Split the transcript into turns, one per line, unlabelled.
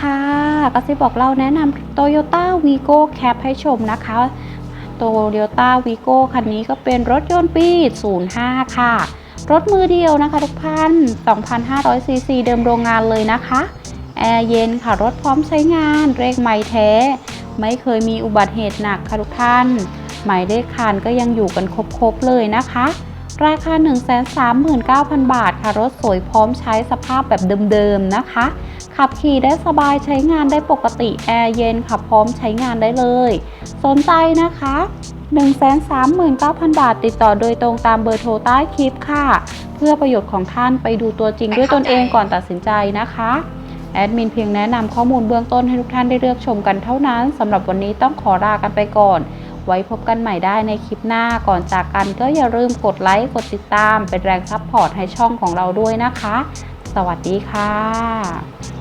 ค่ะกระซิบบอกเราแนะนำ Toyota Vigo Cap ให้ชมนะคะ Toyota Vigo คันนี้ก็เป็นรถยนต์ปี 05 ค่ะ รถมือเดียวนะคะทุกท่าน2,500ซีซีเดิมโรงงานเลยนะคะแอร์เย็นค่ะ รถพร้อมใช้งานเลขไม่แท้ ไม่เคยมีอุบัติเหตุหนักค่ะทุกท่าน หมายเลขคันก็ยังอยู่กันครบๆเลยนะคะ ราคา 139,000 บาทค่ะ รถสวยพร้อมใช้สภาพแบบเดิมๆนะคะ ขับขี่ได้สบายใช้งานได้ปกติแอร์เย็นค่ะพร้อมใช้งานได้เลย สนใจนะคะ 139,000 บาทติดต่อโดยตรงตามเบอร์โทรใต้คลิปค่ะ เพื่อประโยชน์ของท่านไปดูตัวจริงด้วยตนเองก่อนตัดสินใจนะคะแอดมินเพียงแนะนำข้อมูลเบื้องต้นให้ทุกท่านได้เลือกชมกันเท่านั้นสำหรับวันนี้ต้องขอลากันไปก่อน ไว้พบกันใหม่ได้ในคลิปหน้าก่อนจากกันก็อย่าลืมกดไลค์กดติดตาม เป็นแรงซัพพอร์ตให้ช่องของเราด้วยนะคะ สวัสดีค่ะ